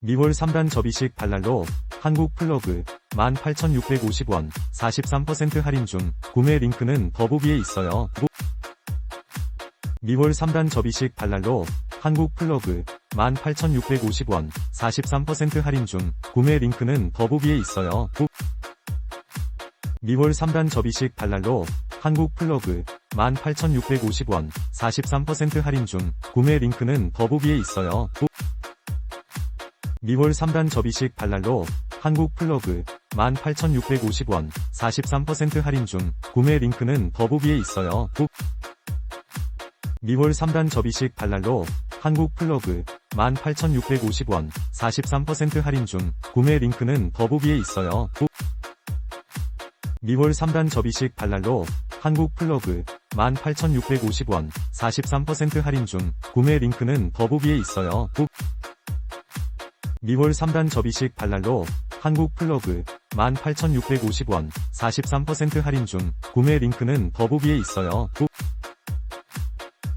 미월 3단 접이식 발랄로 한국 플러그 18,650원 43% 할인 중 구매 링크는 더보기에 있어요. 구- 미월 3단 접이식 발랄로 한국 플러그 18,650원 43% 할인 중 구매 링크는 더보기에 있어요. 구- 미월 3단 접이식 발랄로 한국 플러그 18,650원 43% 할인 중 구매 링크는 더보기에 있어요. 구- 미월 3단 접이식 발랄로 한국 플러그 18,650원 43% 할인 중 구매 링크는 더보기에 있어요. 구- 미월 3단 접이식 발랄로 한국 플러그 18,650원 43% 할인 중 구매 링크는 더보기에 있어요. 구- 미월 3단 접이식 발랄로 한국 플러그 18,650원 43% 할인 중 구매 링크는 더보기에 있어요. 구- 미월 3단 접이식 발랄로 한국 플러그 18,650원 43% 할인 중 구매 링크는 더보기에 있어요. 구-